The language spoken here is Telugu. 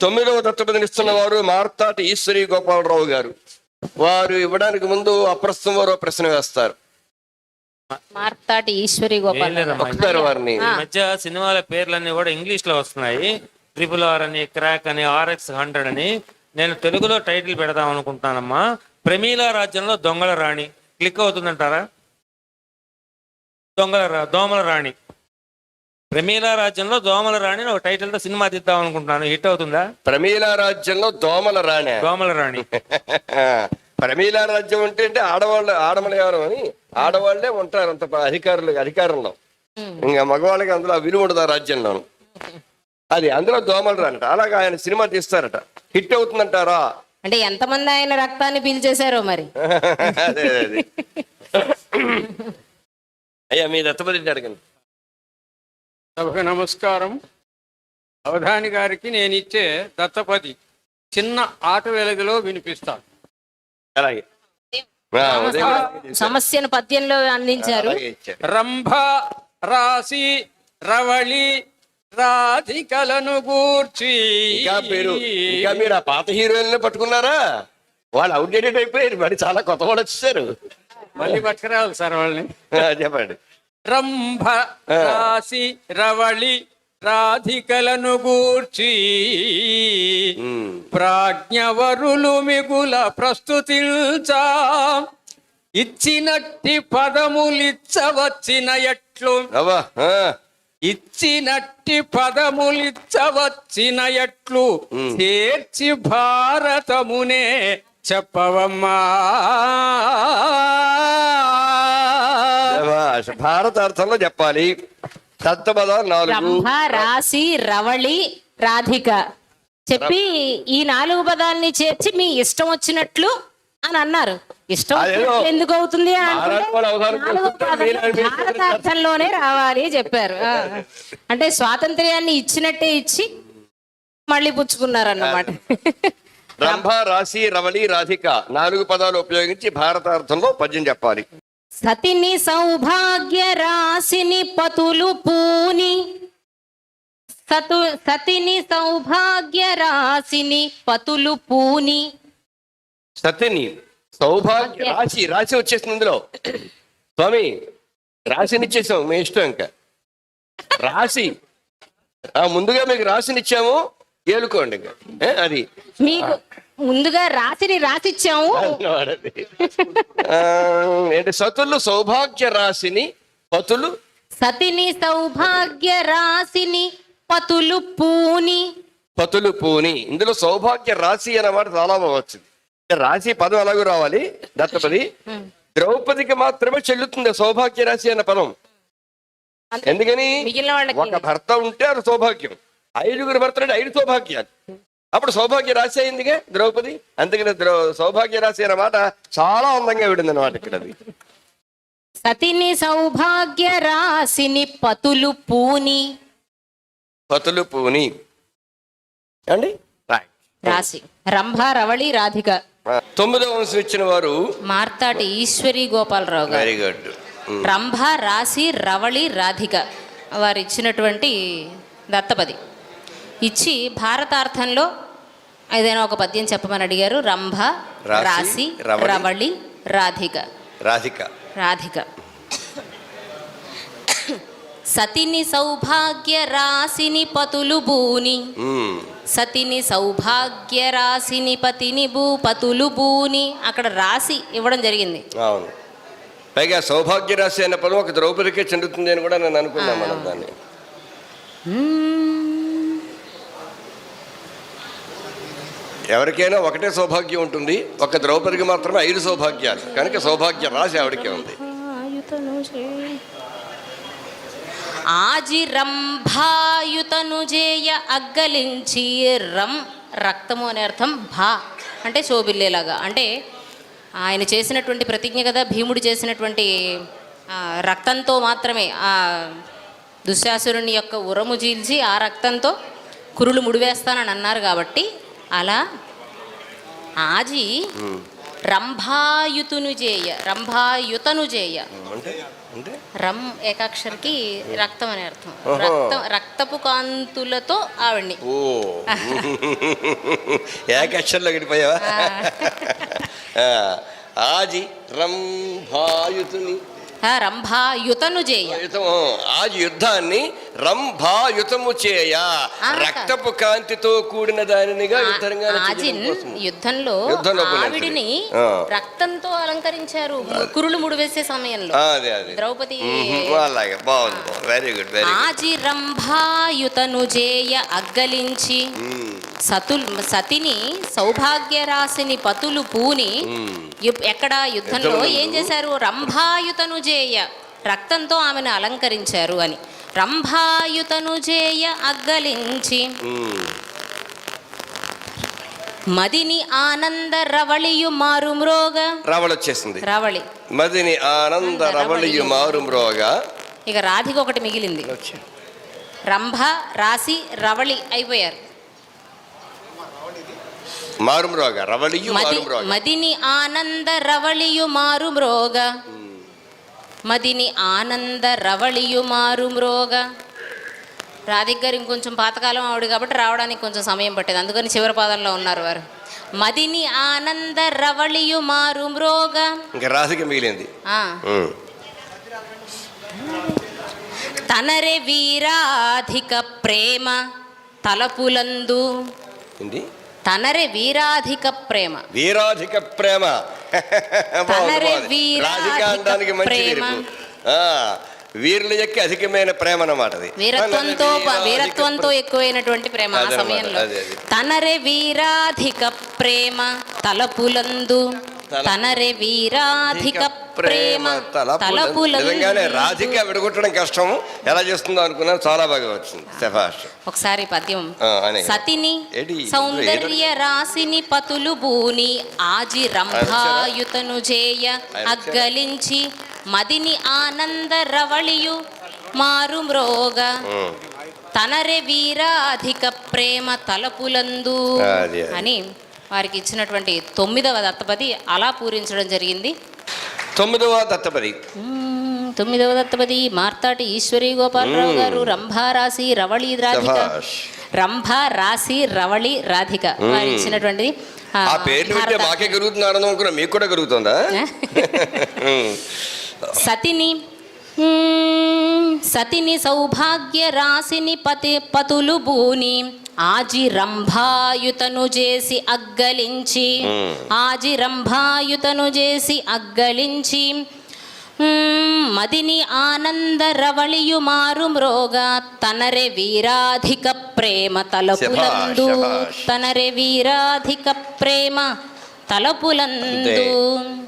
తొమ్మిదవ దత్తపదినిస్తున్న వారు మార్తాటి ఈశ్వరి గోపాలరావు గారు. వారు ఇవ్వడానికి ముందు అప్రస్తుతం వారు ప్రశ్న వేస్తారు. మార్తాటి ఈశ్వరి గోపాల్. ఒకసారి వారిని. ఈ మధ్య సినిమాల పేర్లన్నీ కూడా ఇంగ్లీష్లో వస్తున్నాయి. ట్రిపుల్ ఆర్ అని క్రాక్ అని ఆర్ఎక్స్ హండ్రెడ్ అని. నేను తెలుగులో టైటిల్ పెడదాం అనుకుంటున్నానమ్మా. ప్రమీల రాజ్యంలో దొంగల రాణి. క్లిక్ అవుతుందంటారా? దొంగల రా- దోమల రాణి. ప్రమీల రాజ్యంలో దోమల రాణి అని ఒక టైటిల్తో సినిమా తీద్దాం అనుకుంటున్నాను. హిట్ అవుతుందా? ప్రమీల రాజ్యంలో దోమల రాణి. దోమల రాణి. ప్రమీల రాజ్యం అంటే అంటే ఆడవాళ్ళు ఆడమలయారం అని? ఆడవాళ్ళే ఉంటారు అంత అధికారులు అధికారంలో. ఇంకా మగవాళ్ళకి అందులో ఆ విలువ ఉండదు ఆ రాజ్యంలోను. అది అందులో దోమలు రానట అలాగే ఆయన సినిమా తీస్తారట. హిట్ అవుతుందంటారా? అంటే ఎంతమంది ఆయన రక్తాన్ని పీల్చేశారో మరి. అదే అదే, అదే. అయ్యా మీ దత్తపతి అడగండి. సభకు నమస్కారం. అవధాని గారికి నేను ఇచ్చే దత్తపది చిన్న ఆట వెలుగులో వినిపిస్తాను అలాగే. సమస్యను పద్యంలో అందించారు. రంభ రాశి రవళి రాధికలను గూర్చి. ఇంకా మీరు ఇంకా మీరు ఆ పాత హీరోయిన్లు పట్టుకున్నారా? వాళ్ళు అవుట్డేటెడ్ అయిపోయారు. మరి చాలా కొత్త వాళ్ళు వచ్చేసారు. మళ్ళీ పట్టుకురావాలి సార్ వాళ్ళని. చెప్పండి. రంభ రాశి రవళి రాధికలను గూర్చి. ప్రాజ్ఞవరులు మిగుల ప్రస్తుతించా. ఇచ్చినట్టి పదములిచ్చవచ్చిన ఎట్లు ఇచ్చినట్టి పదములిచ్చవచ్చిన ఎట్లు. చేర్చి భారతమునే చెప్పవమ్మా. శభాష్. భారతార్థంలో చెప్పాలి. దత్తపదాలు నాలుగు. రంభ రాశి రవళి రాధిక. చెప్పి ఈ నాలుగు పదాలని చేర్చి మీ ఇష్టం వచ్చినట్లు అని అన్నారు. ఇష్టం వచ్చినట్లు ఎందుకు అవుతుంది అని అనుకుంటే నాలుగు పదాలు అనిపించేది భారతార్థంలోనే రావాలి చెప్పారు. ఆ. అంటే స్వాతంత్ర్యాన్ని ఇచ్చినట్టే ఇచ్చి మళ్ళీ పుచ్చుకున్నారు అన్నమాట రంభ రాశి రవళి రాధిక నాలుగు పదాలు ఉపయోగించి భారతార్థంలో పద్యం చెప్పాలి. సతిని సౌభాగ్య రాశిని పతులు పూని. సతు సతిని సౌభాగ్య రాశిని పతులు పూని. సతిని సౌభాగ్య రాశి రాశి వచ్చేసింది ఇందులో. స్వామి రాశినిచ్చేసాం మీ ఇష్టం ఇంకా. రాశి ముందుగా మీకు రాశినిచ్చాము ఏలుకోండి ఇంకా. అది. మీకు ముందుగా రాశిని రాసిచ్చాము ఏంటి సతులు సౌభాగ్య రాశిని పతులు? సతిని సౌభాగ్య రాశిని పతులు పూని. పతులు పూని. ఇందులో సౌభాగ్య రాశి అన్నమాట చాలా బాగా వచ్చింది. రాశి పదం ఎలాగో రావాలి? దత్తపది. ద్రౌపదికి మాత్రమే చెల్లుతుంది సౌభాగ్య రాశి అన్న పదం. ఎందుకని? ఒక భర్త ఉంటే అది సౌభాగ్యం. ఐదుగురు భర్తలు అంటే ఐదు సౌభాగ్యాలు. అప్పుడు సౌభాగ్య రాశి అయిందిగా ద్రౌపది? అందుకని ద్రౌ సౌభాగ్య రాశి అన్న మాట చాలా అందంగా విడింది అన్నమాట ఇక్కడ అది. సతిని సౌభాగ్య రాశిని పతులు పూని. పతులు పూని. అండి రాయ్. రాశి. రంభ రవళి రాధిక. తొమ్మిదవ వంశం ఇచ్చిన వారు? మార్తాటి ఈశ్వరి గోపాలరావు గారు. వెరీ గుడ్ రంభ రాశి రవళి రాధిక. వారు ఇచ్చినటువంటి దత్తపది. ఇచ్చి భారతార్థంలో ఏదైనా ఒక పద్యం చెప్పమని అడిగారు. రంభ రాశి, రాశి రవళి, రాధిక. రాధిక. రాధిక. సతిని సౌభాగ్య రాశిని పతులు బూని ఉమ్. సతిని సౌభాగ్య రాశిని పతిని భూ పతులు బూని అక్కడ రాశి ఇవ్వడం జరిగింది. అవును. పైగా సౌభాగ్య రాశి అనే పదం ఒక ద్రౌపదికే చెందుతుంది అని కూడా నేను అనుకున్నాను మనం దాన్ని. ఎవరికైనా ఒకటే సౌభాగ్యం ఉంటుంది. ఒక ద్రౌపదికి మాత్రమే ఐదు సౌభాగ్యాలు. కనుక సౌభాగ్య రాశి ఆవిడకే ఉంది. ఆజి రంభాయుతను జేయ అగ్గలించి రం రక్తము అనే అర్థం భా అంటే శోభిల్లేలాగా. అంటే ఆయన చేసినటువంటి ప్రతిజ్ఞ కదా భీముడు చేసినటువంటి రక్తంతో మాత్రమే ఆ దుశ్శాసురుని యొక్క ఉరము చీల్చి ఆ రక్తంతో కురులు ముడివేస్తానని అన్నారు కాబట్టి అలా ఆజి రంభాయుతును చేయ రంభాయుతను చేయ రం ఏకాక్షరికి రక్తం అనే అర్థం. రక్తం రక్తపు కాంతులతో ఆవిడ్ని. ఏకక్షరంలో గడిపోయావా? ఆజి రంభాయుతుని రంభాయుతను చేయ. ఆజి యుద్ధాన్ని రంభాయుతము చేయ. ఆ, రక్తపు కాంతితో కూడిన దానినిగా యుద్ధంగా యుద్ధంలో. ఆవిడిని ఆ. రక్తంతో అలంకరించారు. కురులు ముడివేసే సమయంలో. ద్రౌపది. అలాగే. బాగుంది వెరీ గుడ్ వెరీ ఆజి రంభాయుతను చేయ అగ్గలించి. సతుల్ సతిని సౌభాగ్య రాశిని పతులు పూని ఎక్కడ యుద్ధంలో ఏం చేశారు? రంభాయుతను చేయ రక్తంతో ఆమెను అలంకరించారు అని. రంభాయుతను చేయ అగ్గలించి మదిని ఆనంద రవళియు మారుమ్రోగ రవళ వచ్చేసింది. రవళి. మదిని ఆనంద రవళియు మారు మ్రోగా ఇక రాధిక ఒకటి మిగిలింది. రంభ రాశి రవళి అయిపోయారు. మది మారు మ్రోగా మదిని ఆనంద రవళియు మారు మ్రోగ మదిని ఆనంద రవళియు మారు మ్రోగ రాధిక్ గారు ఇంకొంచెం పాతకాలం ఆవిడ కాబట్టి రావడానికి కొంచెం సమయం పట్టేది. అందుకని చివరి పాదంలో ఉన్నారు వారు. మదిని ఆనంద రవళియు మారు మ్రోగ ఇంకా రాధిక మిగిలింది. తనరే వీరాధిక ప్రేమ తలపులందు. ఏంటి? తనరే వీరాధిక ప్రేమ. వీరాధిక ప్రేమ. తనరే. వీరాధిక ప్రేమ. వీరుల యొక్క అధికమైన ప్రేమ అన్నమాట అది. వీరత్వంతో వీరత్వంతో ఎక్కువైనటువంటి ప్రేమ ఆ సమయంలో. తనరే వీరాధిక ప్రేమ తలపులందు. తల- తనరే వీరాధిక ప్రేమ. నిజంగానే తలపులందు రాధిక విడగొట్టడం కష్టం ఎలా చేస్తుందో అనుకున్నాను చాలా బాగా వచ్చింది శభాష్ ఒకసారి పద్యం. సతిని? సౌందర్య రాశిని పతులు బూని ఆజి రంభాయుతను చేయ అగ్గలించి మదిని ఆనంద రవళియు మారు మ్రోగ. తనరే వీరాధిక ప్రేమ తలపులందు. అని వారికి ఇచ్చినటువంటి తొమ్మిదవ దత్తపది అలా పూరించడం జరిగింది. తొమ్మిదవ దత్తపది. మ్మ్, తొమ్మిదవ దత్తపది మార్తాటి ఈశ్వరి గోపాలరావు గారు రంభా రాశి రవళి రాధిక. రంభ రాశి రవళి రాధిక వారు ఇచ్చినటువంటిది ఆ, పేర్లు వింటే మాకే కలుగుతుంది ఆనందం అనుకున్నా మీకు కూడా కలుగుతుందా. సతిని సతిని సౌభాగ్య రాశిని పతి పతులు బూని. ఆజి రంభాయుతను చేసి అగ్గలించి ఆజి రంభాయుతను చేసి అగ్గలించి మదిని ఆనంద రవళియు మారు మ్రోగా తనరే వీరాధిక ప్రేమ తలపులందు. తనరే వీరాధిక ప్రేమ తలపులందు.